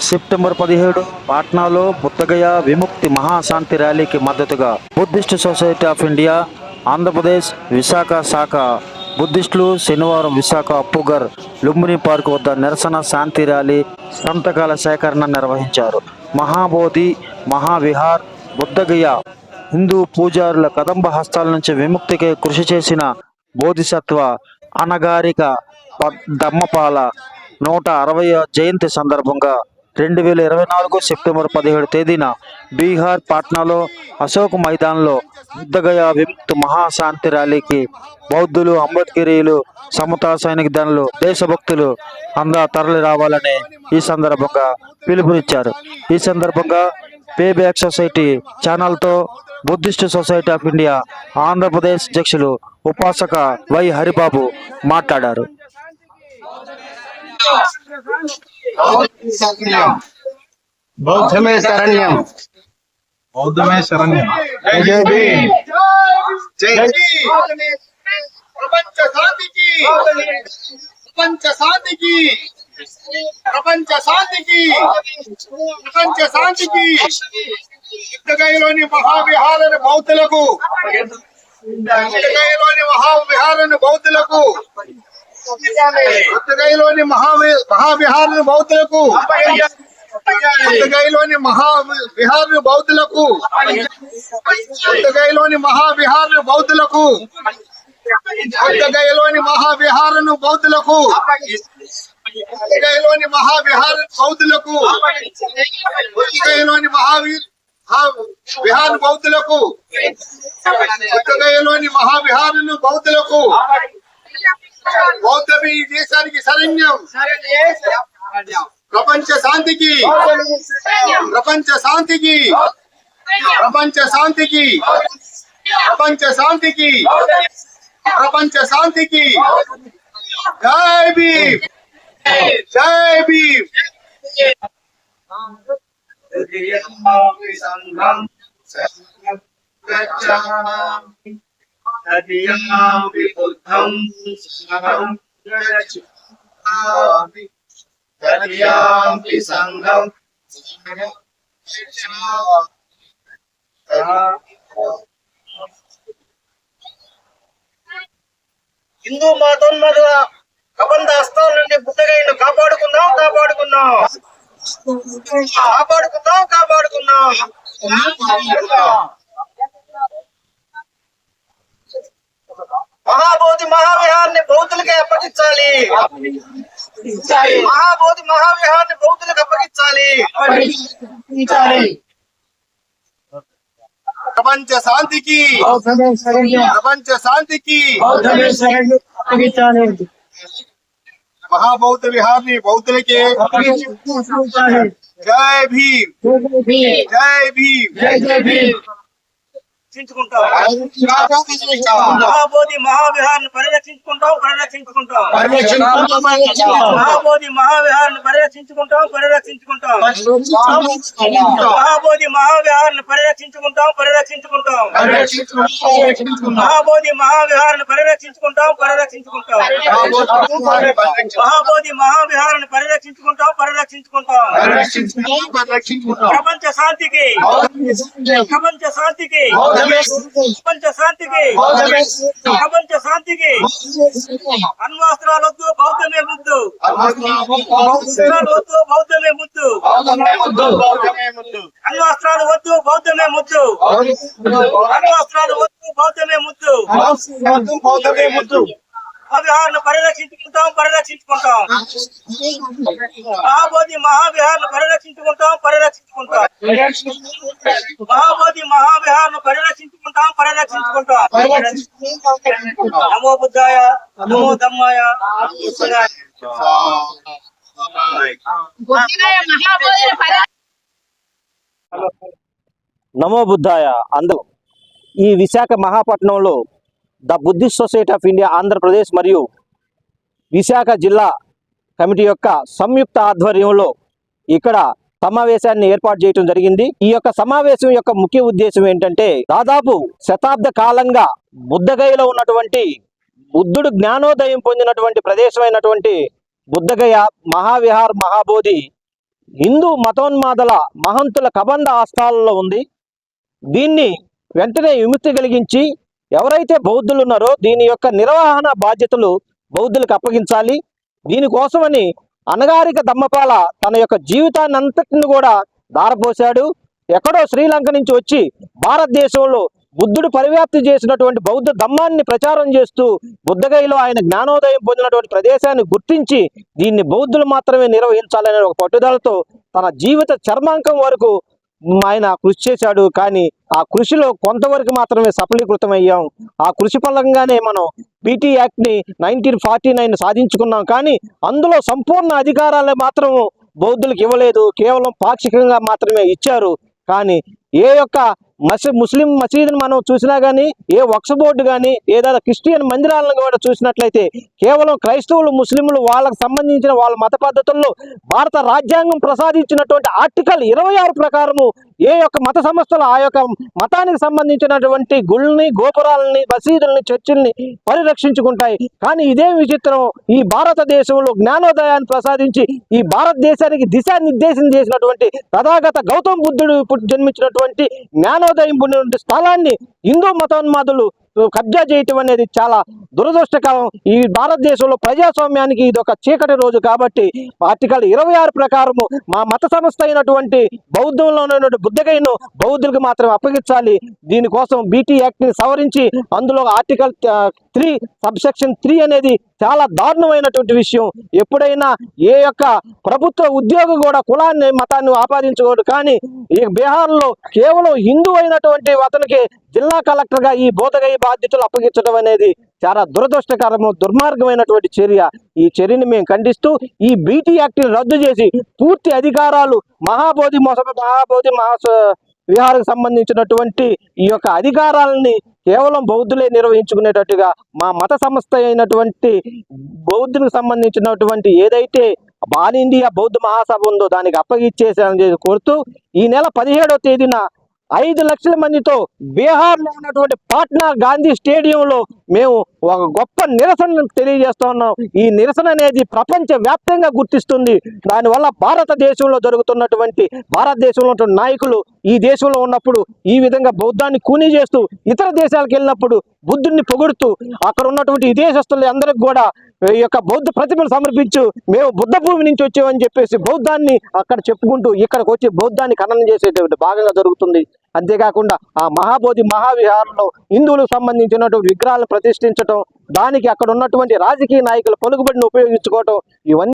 September పదిహేడు పాట్నాలో బుద్ధగయ విముక్తి మహాశాంతి ర్యాలీకి మద్దతుగా Buddhist society of India Andhra Pradesh Visakha శాఖ. బుద్ధిస్టులు శనివారం విశాఖ అప్పుగర్ లుంబిని పార్క్ వద్ద నిరసన శాంతి ర్యాలీ సంతకాల సేకరణ నిర్వహించారు. మహాబోధి మహావిహార్ బుద్ధగయ హిందూ పూజారుల కదంబ హస్తాల నుంచి విముక్తికి కృషి చేసిన బోధిసత్వ అనగారిక ప- దమ్మపాల నూట అరవై జయంతి సందర్భంగా రెండు వేల ఇరవై నాలుగు సెప్టెంబర్ పదిహేడు తేదీన బీహార్ పాట్నాలో అశోక్ మైదాన్లో బుద్ధగయ విముక్తి మహాశాంతి ర్యాలీకి బౌద్ధులు అంబేద్కరీయులు సమతా సైనిక దళాలు దేశభక్తులు అందా తరలి రావాలని ఈ సందర్భంగా పిలుపునిచ్చారు. ఈ సందర్భంగా payback society ఛానల్తో Buddhist society of India Andhra Pradesh అధ్యక్షులు ఉపాసక వై హరిబాబు మాట్లాడారు. बौद्ध में शरण्यम बौद्ध में शरण्य जय भीम जय प्रपंच शांति की प्रपंच शांति की ప్రపంచ శాంతికి ప్రపంచ శాంతికి యుద్ధగైలోని మహావిహారణ బౌద్ధులకు యుద్ధగైలోని మహావిహారణ బౌద్ధులకు యుద్ధగైలోని మహావి మహావిహారణ బౌద్ధులకు యుద్ధగైలోని మహా బౌద్ధులకు యుద్ధగైలోని మహావిహార బౌద్ధులకు యుద్ధగైలోని మహావిహారను బౌద్ధులకు యుద్ధగైలోని మహావిహార బౌద్ధులకు యుద్ధగైలోని మహావీర్ విహార బౌద్ధులకు యుద్ధగైలోని మహావిహారను బౌద్ధులకు బౌద్ధమి ఈ దేశానికి శరణ్యం. ప్రపంచ శాంతికి. ప్రపంచ శాంతికి. ప్రపంచ శాంతికి. ప్రపంచ శాంతికి. ప్రపంచ శాంతికి. జై భీమ్. జై భీమ్. संघम హిందూ మతోన్మద కబంధ హస్తాల నుండి బుద్ధగైన కాపాడుకుందాం కాపాడుకుందాం కాపాడుకుందాం కాపాడుకుందాం మహాబోధి మహావిహారాన్ని బౌద్ధులకి అప్పగించాలి మహాబోధి మహావిహారాన్ని బౌద్ధులకు అప్పగించాలి ప్రపంచ శాంతికి ప్రపంచ శాంతికి మహాబౌద్ధ విహార్ని బౌద్ధులకి జై భీమ్ జై భీమ్ మహాబోధి మహావిహారాన్ని పరిరక్షించుకుంటాం పరిరక్షించుకుంటాం. మహాబోధి మహావిహారాన్ని పరిరక్షించుకుంటాం పరిరక్షించుకుంటాం. మహాబోధి మహావిహారాన్ని పరిరక్షించుకుంటాం పరిరక్షించుకుంటాం. మహాబోధి మహావిహారాన్ని పరిరక్షించుకుంటాం పరిరక్షించుకుంటాం. మహాబోధి మహావిహారాన్ని పరిరక్షించుకుంటాం పరిరక్షించుకుంటాం. ప్రపంచ శాంతికి ప్రపంచ శాంతికి ప్రపంచ శాంతికి ప్రపంచ శాంతికి. అణ్వాస్త్రాలు వద్దు బౌద్ధమే ముద్దు. అణ్వాస్త్రాలు వద్దు బౌద్ధమే ముద్దు. అణ్వాస్త్రాలు వద్దు బౌద్ధమే ముద్దు. అణ్వాస్త్రాలు వద్దు బౌద్ధమే ముద్దు. మహావిహార్ను పరిరక్షించుకుంటాం పరిరక్షించుకుంటాం. మహాబోధి మహావిహార్ను పరిరక్షించుకుంటాం పరిరక్షించుకుంటాం. మహాబోధి మహావిహార్ను పరిరక్షించుకుంటాం పరిరక్షించుకుంటాం. నమో బుద్ధాయ నమో దమ్మాయ నమో నమో బుద్ధాయ అందరూ. ఈ Visakha మహాపట్నంలో the Buddhist society of India Andhra Pradesh మరియు విశాఖ జిల్లా కమిటీ యొక్క సంయుక్త ఆధ్వర్యంలో ఇక్కడ సమావేశాన్ని ఏర్పాటు చేయడం జరిగింది. ఈ యొక్క సమావేశం యొక్క ముఖ్య ఉద్దేశం ఏంటంటే దాదాపు శతాబ్ద కాలంగా బుద్ధగయలో ఉన్నటువంటి బుద్ధుడు జ్ఞానోదయం పొందినటువంటి ప్రదేశమైనటువంటి బుద్ధగయ మహావిహార్ మహాబోధి హిందూ మతోన్మాదల మహంతుల కబంధ ఆస్థానంలో ఉంది. దీన్ని వెంటనే విముక్తి కలిగించి ఎవరైతే బౌద్ధులు ఉన్నారో దీని యొక్క నిర్వహణ బాధ్యతలు బౌద్ధులకు అప్పగించాలి. దీనికోసమని అనగారిక దమ్మపాల తన యొక్క జీవితాన్ని అంతటిని కూడా దారపోశాడు ఎక్కడో శ్రీలంక నుంచి వచ్చి భారతదేశంలో బుద్ధుడు పరివ్యాప్తి చేసినటువంటి బౌద్ధ ధమ్మాన్ని ప్రచారం చేస్తూ బుద్ధగయలో ఆయన జ్ఞానోదయం పొందినటువంటి ప్రదేశాన్ని గుర్తించి దీన్ని బౌద్ధులు మాత్రమే నిర్వహించాలనే ఒక పట్టుదలతో తన జీవిత చర్మాంకం వరకు ఆయన కృషి చేశాడు కానీ ఆ కృషిలో కొంతవరకు మాత్రమే సఫలీకృతం అయ్యాం ఆ కృషి ఫలంగానే మనం పీటీ యాక్ట్ని నైన్టీన్ ఫార్టీ నైన్ సాధించుకున్నాం. కానీ అందులో సంపూర్ణ అధికారాలు మాత్రం బౌద్ధులకు ఇవ్వలేదు. కేవలం పాక్షికంగా మాత్రమే ఇచ్చారు. కానీ ఏ యొక్క మసి ముస్లిం మసీదుని మనం చూసినా కానీ ఏ వక్స్ బోర్డు కానీ ఏదైనా క్రిస్టియన్ మందిరాలను కూడా చూసినట్లయితే కేవలం క్రైస్తవులు ముస్లింలు వాళ్ళకు సంబంధించిన వాళ్ళ మత పద్ధతుల్లో భారత రాజ్యాంగం ప్రసాదించినటువంటి ఆర్టికల్ ఇరవై ఆరు ప్రకారము ఏ యొక్క మత సంస్థలు ఆ యొక్క మతానికి సంబంధించినటువంటి గుళ్ళని గోపురాలని మసీదుల్ని చర్చిల్ని పరిరక్షించుకుంటాయి. కానీ ఇదే విచిత్రం ఈ భారతదేశంలో జ్ఞానోదయాన్ని ప్రసాదించి ఈ భారతదేశానికి దిశానిర్దేశం చేసినటువంటి తథాగత గౌతమ బుద్ధుడు జన్మించినటువంటి ఉన్నటువంటి జ్ఞానోదయం ఉన్నటువంటి స్థలాన్ని హిందూ మతోన్మాదులు కబ్జా చేయటం అనేది చాలా దురదృష్టకరం. ఈ భారతదేశంలో ప్రజాస్వామ్యానికి ఇది ఒక చీకటి రోజు కాబట్టి ఆర్టికల్ ఇరవై ఆరు ప్రకారము మా మత సంస్థ అయినటువంటి బౌద్ధంలో ఉన్నటువంటి బుద్ధగైను బౌద్ధులకు మాత్రం అప్పగించాలి. దీనికోసం బీటీ యాక్ట్ని సవరించి అందులో ఆర్టికల్ త్రీ సబ్సెక్షన్ త్రీ అనేది చాలా దారుణమైనటువంటి విషయం. ఎప్పుడైనా ఏ యొక్క ప్రభుత్వ ఉద్యోగం కూడా కులాన్ని మతాన్ని ఆపాదించకూడదు. కానీ ఈ బీహార్లో కేవలం హిందూ అయినటువంటి అతనికి జిల్లా కలెక్టర్గా ఈ బోధగయ్య బాధ్యతలు అప్పగించడం అనేది చాలా దురదృష్టకరము దుర్మార్గమైనటువంటి చర్య. ఈ చర్యని మేము ఖండిస్తూ ఈ బీటీ యాక్ట్ని రద్దు చేసి పూర్తి అధికారాలు మహాబోధి మొస మహాబోధి మహాస విహారకు సంబంధించినటువంటి ఈ యొక్క అధికారాలని కేవలం బౌద్ధులే నిర్వహించుకునేటట్టుగా మా మత సంస్థ అయినటువంటి బౌద్ధులకు సంబంధించినటువంటి ఏదైతే బాల్ ఇండియా బౌద్ధ మహాసభ ఉందో దానికి అప్పగిచ్చేసానని కోరుతూ ఈ నెల పదిహేడవ తేదీన ఐదు లక్షల మందితో బీహార్లో ఉన్నటువంటి పాట్నా గాంధీ స్టేడియంలో మేము ఒక గొప్ప నిరసన తెలియజేస్తా ఉన్నాం. ఈ నిరసన అనేది ప్రపంచ వ్యాప్తంగా గుర్తిస్తుంది. దానివల్ల భారతదేశంలో జరుగుతున్నటువంటి భారతదేశంలో ఉన్నటువంటి నాయకులు ఈ దేశంలో ఉన్నప్పుడు ఈ విధంగా బౌద్ధాన్ని కూనీ చేస్తూ ఇతర దేశాలకు వెళ్ళినప్పుడు బుద్ధుడిని పొగుడుతూ అక్కడ ఉన్నటువంటి ఈ అందరికి కూడా ఈ యొక్క బౌద్ధ ప్రతిమను సమర్పించు. మేము బుద్ధ భూమి నుంచి వచ్చామని చెప్పేసి బౌద్ధాన్ని అక్కడ చెప్పుకుంటూ ఇక్కడికి వచ్చి బౌద్ధాన్ని ఖననం చేసేటువంటి భాగంగా జరుగుతుంది. అంతేకాకుండా ఆ మహాబోధి మహావిహారంలో హిందువులకు సంబంధించినటువంటి విగ్రహాలను ప్రతిష్ఠించడం దానికి అక్కడ ఉన్నటువంటి రాజకీయ నాయకుల పలుకుబడిని ఉపయోగించుకోవటం ఇవన్నీ